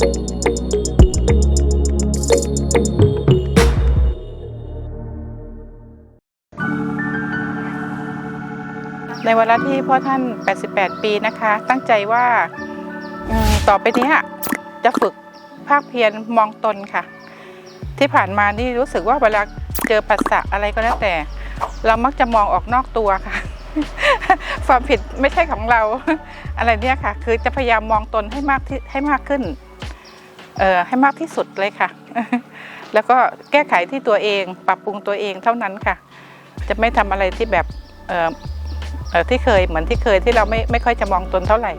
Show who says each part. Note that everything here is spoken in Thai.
Speaker 1: ในวาระที่พ่อท่าน 88 ปีนะคะ ตั้งใจว่าต่อไปนี้จะฝึกภาคเพียรมองตนค่ะ ที่ผ่านมานี่รู้สึกว่าเวลาเจอปัสสะอะไรก็แล้วแต่ เรามักจะมองออกนอกตัวค่ะ ความผิดไม่ใช่ของเราอะไรเนี่ยค่ะ คือจะพยายามมองตนให้มากที่ให้มากขึ้น ให้มากที่สุดเลยค่ะ แล้วก็แก้ไขที่ตัวเองปรับปรุงตัวเองเท่านั้นค่ะ จะไม่ทำอะไรที่แบบเออที่เคยเหมือนที่เคยที่เราไม่ไม่ค่อยจะมองตนเท่าไหร่